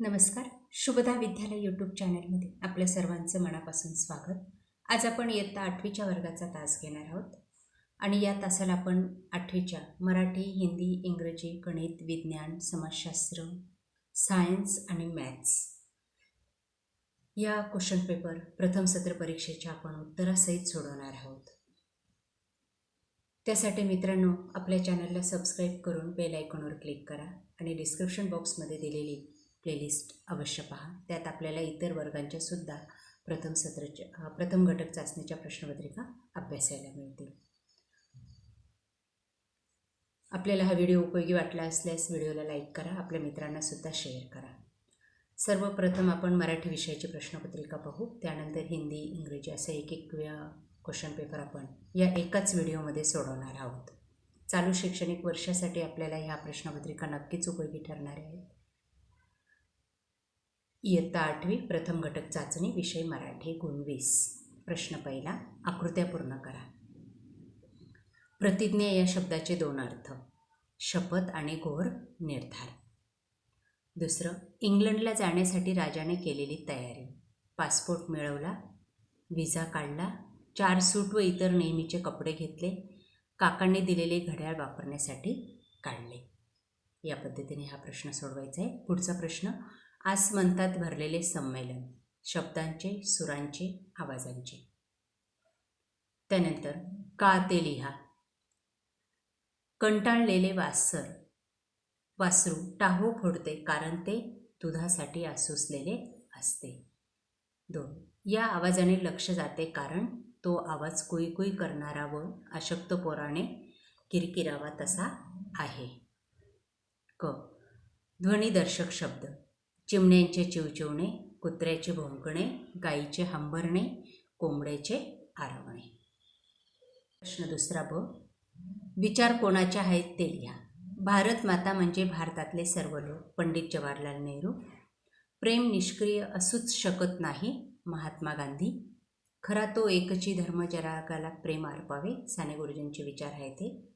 नमस्कार. शुभदा विद्यालय यूट्यूब चॅनलमध्ये आपल्या सर्वांचं मनापासून स्वागत. आज आपण इयत्ता आठवीच्या वर्गाचा तास घेणार आहोत. आणि या तासाला आपण आठवीच्या मराठी हिंदी इंग्रजी गणित विज्ञान समाजशास्त्र सायन्स आणि मॅथ्स या क्वेश्चन पेपर प्रथम सत्र परीक्षेच्या आपण उत्तरासहित सोडवणार आहोत. त्यासाठी मित्रांनो आपल्या चॅनलला सबस्क्राईब करून बेल आयकॉनवर क्लिक करा आणि डिस्क्रिप्शन बॉक्समध्ये दिलेली प्लेलिस्ट अवश्य पहा. त्यात आपल्याला इतर वर्गांच्या सुद्धा प्रथम सत्राच्या प्रथम घटक चाचणीच्या प्रश्नपत्रिका अभ्यासायला मिळतील. आपल्याला हा व्हिडिओ उपयोगी वाटला असल्यास व्हिडिओला लाईक करा आपल्या मित्रांना सुद्धा शेअर करा. सर्वप्रथम आपण मराठी विषयाची प्रश्नपत्रिका पाहू. त्यानंतर हिंदी इंग्रजी असे एक एक क्वेश्चन पेपर आपण या एकाच व्हिडिओमध्ये सोडवणार आहोत. चालू शैक्षणिक वर्षासाठी आपल्याला ह्या प्रश्नपत्रिका नक्कीच उपयोगी ठरणार आहेत. इयत्ता आठवी प्रथम घटक चाचणी विषय मराठी गुण वीस. प्रश्न पहिला आकृत्या पूर्ण करा. प्रतिज्ञा या शब्दाचे दोन अर्थ. शपथ आणि घोर निर्धार. दुसरं इंग्लंडला जाण्यासाठी राजाने केलेली तयारी. पासपोर्ट मिळवला विजा काढला चार सूट व इतर नेहमीचे कपडे घेतले काकांनी दिलेले घड्याळ वापरण्यासाठी काढले. या पद्धतीने हा प्रश्न सोडवायचा आहे. पुढचा प्रश्न आसमंतात भरलेले संमेलन शब्दांचे सुरांचे आवाजांचे. त्यानंतर का ते लिहा कंटाळलेले वासर वासरू टाहो फोडते कारण ते दुधासाठी आसुसलेले असते. दोन या आवाजाने लक्ष जाते कारण तो आवाज कुई कुई करणारा व अशक्त पोराने किरकिरावा तसा आहे. क ध्वनिदर्शक शब्द. चिमण्यांचे चिवचिवणे कुत्र्याचे भोंकणे गाईचे हंबरणे कोंबड्याचे आरवणे. प्रश्न दुसरा ब विचार कोणाचे आहेत ते लिहा. भारत माता म्हणजे भारतातले सर्व लोक पंडित जवाहरलाल नेहरू. प्रेम निष्क्रिय असूच शकत नाही महात्मा गांधी. खरा तो एकची धर्म जरागाला प्रेम अर्पावे साने गुरुजींचे विचार आहे ते.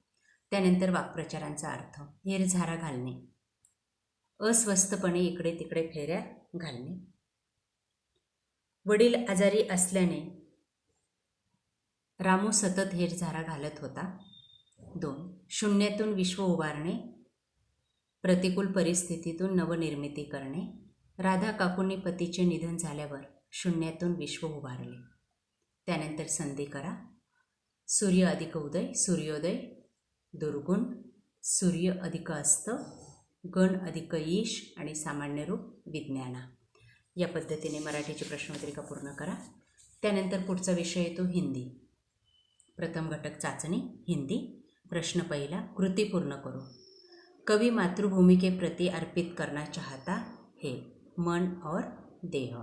त्यानंतर वाक्प्रचारांचा अर्थ हेरझारा घालणे. अस्वस्थपणे इकडे तिकडे फेऱ्या घालणे. वडील आजारी असल्याने रामू सतत हेरझारा घालत होता. दोन शून्यातून विश्व उभारणे प्रतिकूल परिस्थितीतून नवनिर्मिती करणे. राधा काकूंनी पतीचे निधन झाल्यावर शून्यातून विश्व उभारले. त्यानंतर संधी करा. सूर्य अधिक उदय सूर्योदय दुर्गुण सूर्य अधिक अस्त गण अधिक ईश आणि सामान्य रूप विज्ञाना. या पद्धतीने मराठीची प्रश्नपत्रिका पूर्ण करा. त्यानंतर पुढचा विषय येतो हिंदी. प्रथम घटक चाचणी हिंदी. प्रश्न पहिला कृती पूर्ण करो. कवी मातृभूमि के प्रति अर्पित करना चाहता है मन और देह.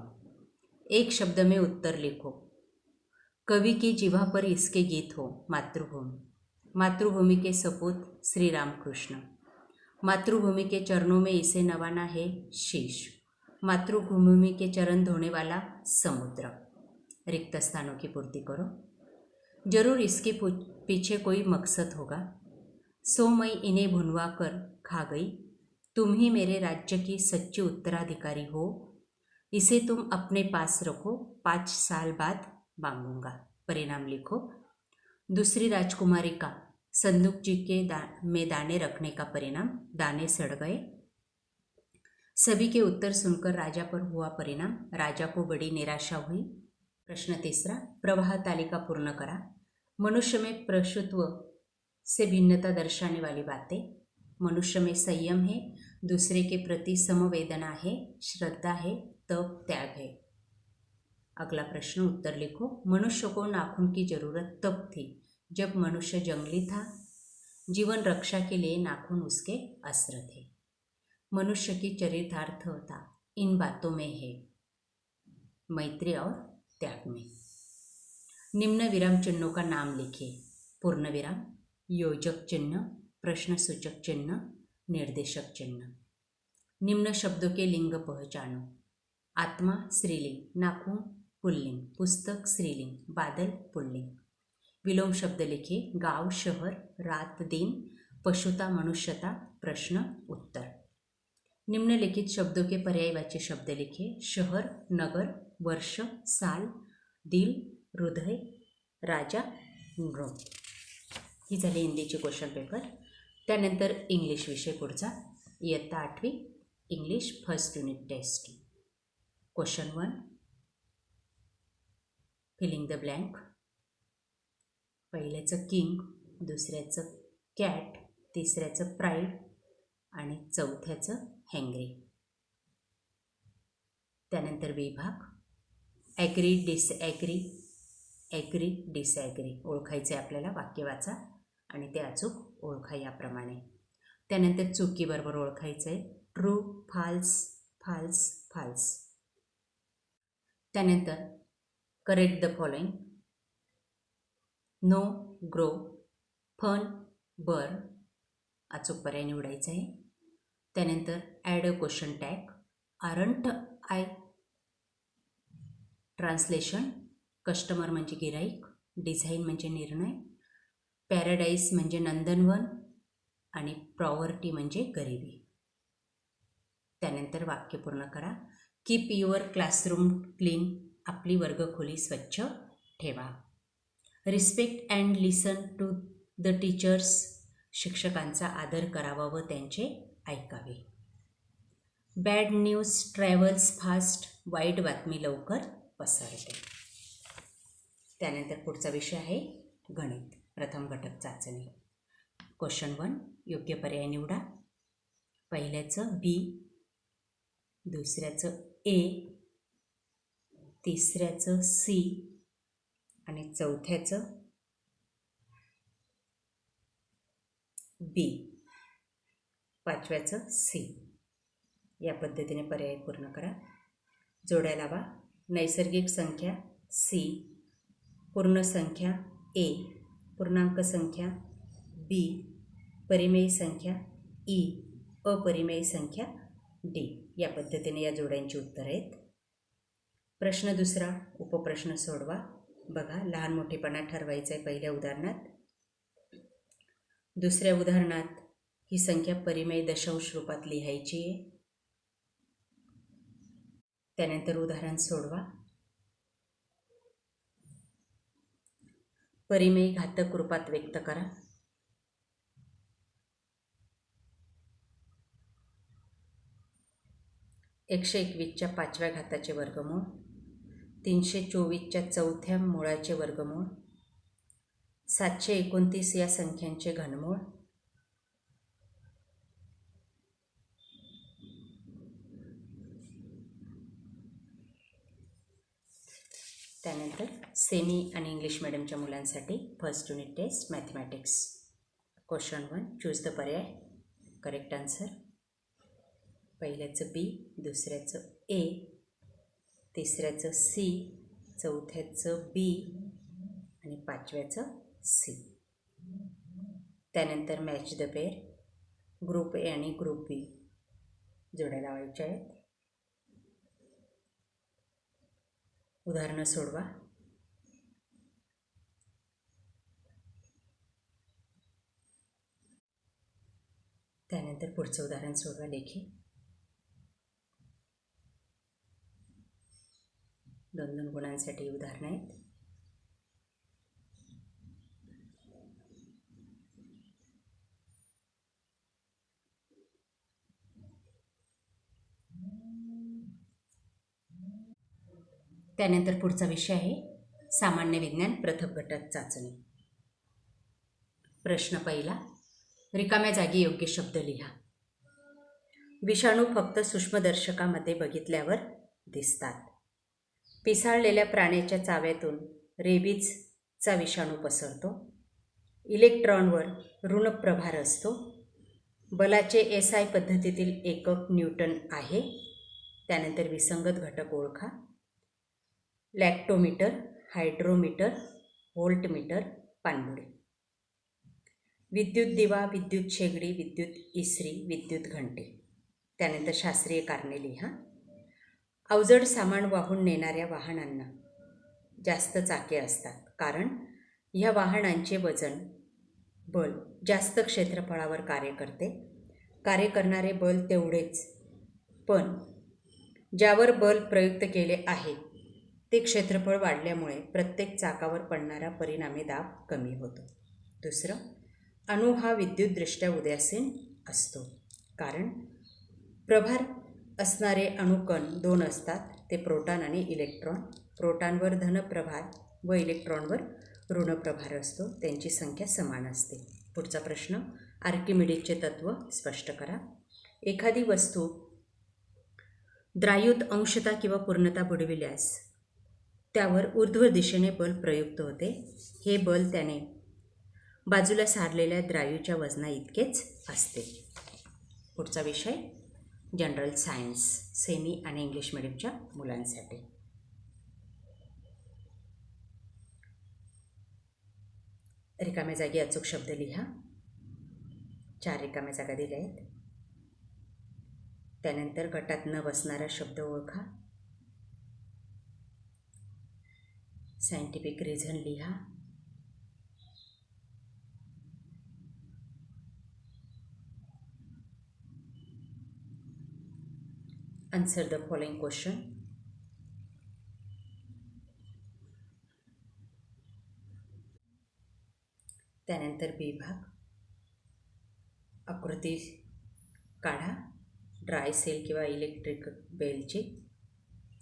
एक शब्द में उत्तर लिखो. कवि की जिव्हा पर इसके गीत हो मातृभूमि. मातृभूमि के सपूत श्री रामकृष्ण मातृभूमि के चरणों में इसे नवाना है शीश मातृभूमि के चरण धोने वाला समुद्र। रिक्त स्थानों की पूर्ति करो। ज़रूर इसके पीछे कोई मकसद होगा। सो मैं इन्हें भुनवा कर खा गई। तुम ही मेरे राज्य की सच्ची उत्तराधिकारी हो। इसे तुम अपने पास रखो। पाँच साल बाद मांगूँगा। परिणाम लिखो। दूसरी राजकुमारी का संदूक जी के दा, में दाने रखने का परिणाम दाने सड़ गए। सभी के उत्तर सुनकर राजा पर हुआ परिणाम राजा को बड़ी निराशा हुई। प्रश्न तीसरा प्रवाह तालिका पूर्ण करा। मनुष्य में प्रशुत्व से भिन्नता दर्शाने वाली बातें। मनुष्य में संयम है दूसरे के प्रति समवेदना है श्रद्धा है तप त्याग है। अगला प्रश्न उत्तर लिखो। मनुष्य को नाखून की ज़रूरत तब थी जब मनुष्य जंगली था जीवन रक्षा के लिए नाखून उसके अस्त्र थे। मनुष्य की चरितार्थता इन बातों में है। मैत्री और त्याग में। निम्न विराम चिन्हों का नाम लिखिए पूर्ण विराम योजक चिन्ह प्रश्न सूचक चिन्ह निर्देशक चिन्ह। निम्न शब्दों के लिंग पहचानो। आत्मा स्त्रीलिंग नाखून पुल्लिंग पुस्तक स्त्रीलिंग बादल पुल्लिंग। विलोम शब्दलेखे गाव शहर रात दिन पशुता मनुष्यता प्रश्न उत्तर. निम्नलिखित शब्दों के पर्यायवाची शब्द लिखे शहर नगर वर्ष साल दिल हृदय राजा नृ ही झाली हिंदीचे क्वेश्चन पेपर त्यानंतर इंग्लिश विषय पुढचा. इयत्ता आठवी English first unit test question one filling the blank पहिल्याचं किंग दुसऱ्याचं कॅट तिसऱ्याचं प्राईड आणि चौथ्याचं हँग्री. त्यानंतर विभाग ॲग्री डिसॲग्री ॲग्री डिसॲग्री ओळखायचे आपल्याला वाक्य वाचा आणि ते अचूक ओळखा याप्रमाणे. त्यानंतर चुकीबरोबर ओळखायचं आहे ट्रू फाल्स फाल्स फाल्स. त्यानंतर correct the following no grow fun बर अचूक पर्याय निवडायचा आहे. त्यानंतर add a question tag aren't I. Translation customer म्हणजे गिराईक. डिझाईन म्हणजे निर्णय. पॅराडाईस म्हणजे नंदनवन. आणि प्रॉवर्टी म्हणजे गरिबी. त्यानंतर वाक्य पूर्ण करा. कीप युअर क्लासरूम क्लीन आपली वर्गखोली स्वच्छ ठेवा. Respect and listen to the teachers शिक्षकांचा आदर करावा व त्यांचे ऐकावे. बॅड न्यूज ट्रॅव्हल्स फास्ट वाईट बातमी लवकर पसरते. त्यानंतर पुढचा विषय आहे गणित प्रथम घटक चाचणी. क्वेश्चन वन योग्य पर्याय निवडा. पहिल्याचं बी दुसऱ्याचं ए तिसऱ्याचं सी आणि चौथ्याचं बी. पाचव्याचं सी. या पद्धतीने पर्याय पूर्ण करा. जोड्या लावा. नैसर्गिक संख्या सी. पूर्ण संख्या ए. पूर्णांक संख्या बी. परिमेयी संख्या ई. अपरिमेयी संख्या डी. या पद्धतीने या जोड्यांची उत्तरं आहेत. प्रश्न दुसरा उपप्रश्न सोडवा. बघा लहान मोठेपणा ठरवायचं आहे पहिल्या उदाहरणात. दुसऱ्या उदाहरणात ही संख्या परिमेय दशांश रूपात लिहायची आहे. त्यानंतर उदाहरण सोडवा. परिमेय घातक रूपात व्यक्त करा. एकशे एकवीसच्या पाचव्या घाताचे वर्गमूळ. तीनशे चोवीसच्या चौथ्या मुळाचे वर्गमूळ सातशे एकोणतीस या संख्यांचे घनमूळ त्यानंतर सेमी आणि इंग्लिश मिडियमच्या मुलांसाठी first unit test mathematics question one choose the पर्याय. करेक्ट आन्सर पहिल्याचं बी दुसऱ्याचं ए तिसऱ्याचं सी चौथ्याचं बी आणि पाचव्याचं सी. त्यानंतर match the pair group A आणि ग्रुप बी जोड्या लावायच्या आहेत. उदाहरणं सोडवा. त्यानंतर पुढचं उदाहरण सोडवा लेखी. दोन दोन गुणांसाठी उदाहरणं आहेत. त्यानंतर पुढचा विषय आहे सामान्य विज्ञान प्रथम घटक चाचणी. प्रश्न पहिला रिकाम्या जागी योग्य शब्द लिहा. विषाणू फक्त सूक्ष्मदर्शकामध्ये बघितल्यावर दिसतात. पिसाळलेल्या प्राण्याच्या चाव्यातून रेबीजचा विषाणू पसरतो. इलेक्ट्रॉनवर ऋणप्रभार असतो. बलाचे एस आय पद्धतीतील एकक न्यूटन आहे. त्यानंतर विसंगत घटक ओळखा. लॅक्टोमीटर हायड्रोमीटर व्होल्टमीटर पाणबुडी. विद्युत दिवा विद्युत शेगडी विद्युत इस्त्री विद्युत घंटे. त्यानंतर शास्त्रीय कारणे लिहा. अवजड सामान वाहून नेणाऱ्या वाहनांना जास्त चाके असतात. कारण ह्या वाहनांचे वजन बल जास्त क्षेत्रफळावर कार्य करते. कार्य करणारे बल तेवढेच. पण ज्यावर बल प्रयुक्त केले आहे ते क्षेत्रफळ वाढल्यामुळे प्रत्येक चाकावर पडणारा परिणामी दाब कमी होतो. दुसरं अणू हा विद्युतदृष्ट्या उदयासीन असतो. कारण प्रभार असणारे अणुकण दोन असतात ते प्रोटॉन आणि इलेक्ट्रॉन. प्रोटॉनवर धनप्रभार व इलेक्ट्रॉनवर ऋणप्रभार असतो त्यांची संख्या समान असते. पुढचा प्रश्न आर्किमिडीजचे तत्त्व स्पष्ट करा. एखादी वस्तू द्रायूत अंशता किंवा पूर्णता बुडविल्यास त्यावर ऊर्ध्व दिशेने बल प्रयुक्त होते. हे बल त्याने बाजूला सारलेल्या द्रायूच्या वजना इतकेच असते. पुढचा विषय जनरल सायन्स सेमी आणि इंग्लिश मिडियमच्या मुलांसाठी. रिकाम्या जागी अचूक शब्द लिहा. चार रिकाम्या जागा दिल्या आहेत. त्यानंतर गटात न बसणारा शब्द ओळखा. सायंटिफिक रिझन लिहा. Answer द फॉलोइंग क्वेश्चन त्यानंतर विभाग आकृती काढा. ड्राय सेल किंवा इलेक्ट्रिक बेलची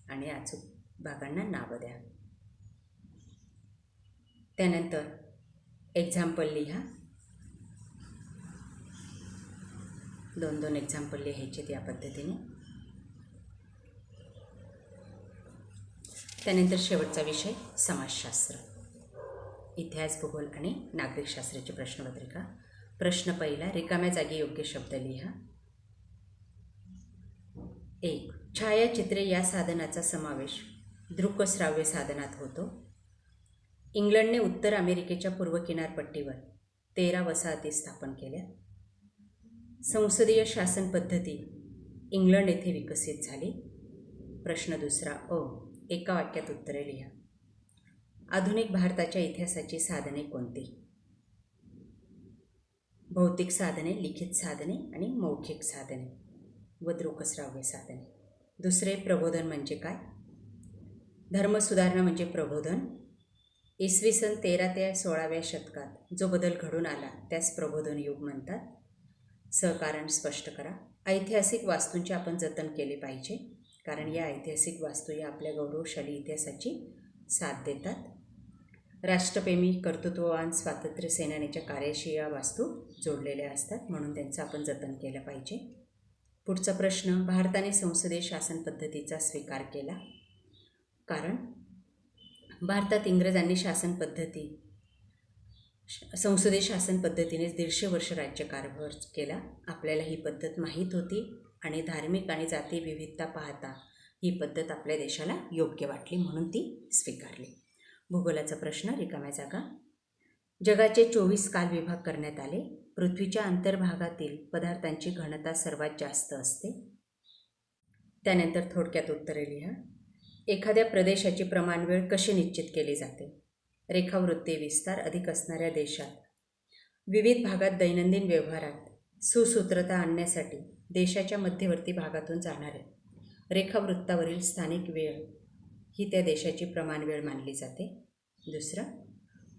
आणि अचूक भागांना नावं द्या. त्यानंतर एक्झाम्पल लिहा. दोन दोन एक्झाम्पल लिहायचे या पद्धतीने. त्यानंतर शेवटचा विषय समाजशास्त्र. इतिहास भूगोल आणि नागरिकशास्त्राची प्रश्नपत्रिका. प्रश्न पहिला रिकाम्या जागी योग्य शब्द लिहा. एक छायाचित्रे या साधनाचा समावेश. दृकश्राव्य साधनात होतो. इंग्लंडने उत्तर अमेरिकेच्या पूर्व किनारपट्टीवर तेरा वसाहती स्थापन केल्या. संसदीय शासन पद्धती इंग्लंड येथे विकसित झाली. प्रश्न दुसरा अ एका वाक्यात उत्तरे लिहा. आधुनिक भारताच्या इतिहासाची साधने कोणती? भौतिक साधने लिखित साधने आणि मौखिक साधने. व दृकश्राव्य साधने. दुसरे प्रबोधन म्हणजे काय? धर्मसुधारणा म्हणजे प्रबोधन? इसवी सन तेरा ते सोळाव्या शतकात जो बदल घडून आला त्यास प्रबोधन युग म्हणतात. सहकारण स्पष्ट करा. ऐतिहासिक वास्तूंचे आपण जतन केले पाहिजे. कारण या ऐतिहासिक वास्तू या आपल्या गौरवशाली इतिहासाची साथ देतात. राष्ट्रप्रेमी कर्तृत्ववान स्वातंत्र्य सेनानीच्या कार्याशी या वास्तू जोडलेल्या असतात म्हणून त्यांचं आपण जतन केलं पाहिजे. पुढचा प्रश्न भारताने संसदीय शासन पद्धतीचा स्वीकार केला. कारण भारतात इंग्रजांनी शासन पद्धती संसदीय शासन पद्धतीने दीडशे वर्ष राज्यकारभार केला. आपल्याला ही पद्धत माहीत होती. आणि धार्मिक आणि जाती विविधता पाहता ही पद्धत आपल्या देशाला योग्य वाटली म्हणून ती स्वीकारली. भूगोलाचा प्रश्न रिकाम्या जागा. जगाचे चोवीस काल विभाग करण्यात आले. पृथ्वीच्या अंतर्भागातील पदार्थांची घनता सर्वात जास्त असते. त्यानंतर थोडक्यात उत्तरे लिहा. एखाद्या प्रदेशाची प्रमाणवेळ कशी निश्चित केली जाते? रेखावृत्ती विस्तार अधिक असणाऱ्या देशात. विविध भागात दैनंदिन व्यवहारात सुसूत्रता आणण्यासाठी देशाच्या मध्यवर्ती भागातून जाणाऱ्या रेखावृत्तावरील स्थानिक वेळ ही त्या देशाची प्रमाण वेळ मानली जाते. दुसरं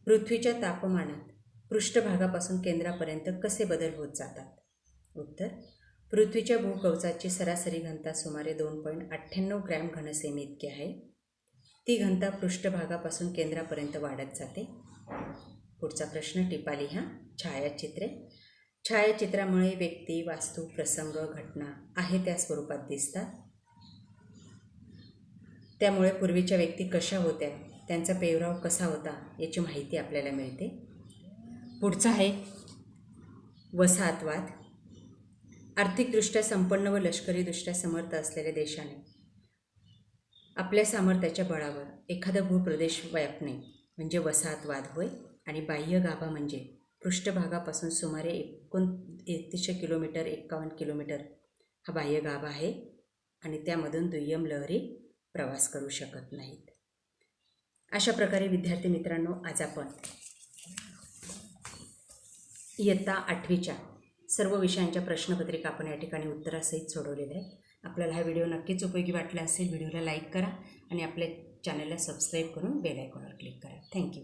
पृथ्वीच्या तापमानात पृष्ठभागापासून केंद्रापर्यंत कसे बदल होत जातात? उत्तर पृथ्वीच्या भूकवचाची सरासरी घनता सुमारे दोन पॉईंट अठ्ठ्याण्णव ग्रॅम घनसेमी इतकी आहे. ती घनता पृष्ठभागापासून केंद्रापर्यंत वाढत जाते. पुढचा प्रश्न टिपाली ह्या छायाचित्रे. छायाचित्रामुळे व्यक्ती वास्तू प्रसंग घटना आहे त्या स्वरूपात दिसतात. त्यामुळे पूर्वीच्या व्यक्ती कशा होत्या त्यांचा पेहराव कसा होता याची माहिती आपल्याला मिळते. पुढचा आहे वसाहतवाद. आर्थिकदृष्ट्या संपन्न व लष्करीदृष्ट्या समर्थ असलेल्या देशाने आपल्या सामर्थ्याच्या बळावर एखादा भूप्रदेश व्यापणे म्हणजे वसाहतवाद होय आणि बाह्य गाभा म्हणजे पृष्ठभागापासून सुमारे एकोण एकतीसशे किलोमीटर एक्कावन्न किलोमीटर हा बाह्य गाभा आहे आणि त्यामधून दुय्यम लहरी प्रवास करू शकत नाहीत. अशा प्रकारे विद्यार्थी मित्रांनो आज आपण इयत्ता आठवीच्या सर्व विषयांच्या प्रश्नपत्रिका आपण या ठिकाणी उत्तरासहित सोडवलेल्या आहेत. आपल्याला हा व्हिडिओ नक्कीच उपयोगी वाटला असेल व्हिडिओला लाईक करा आणि आपल्या चॅनलला सबस्क्राईब करून बेल आयकॉनवर क्लिक करा. थँक्यू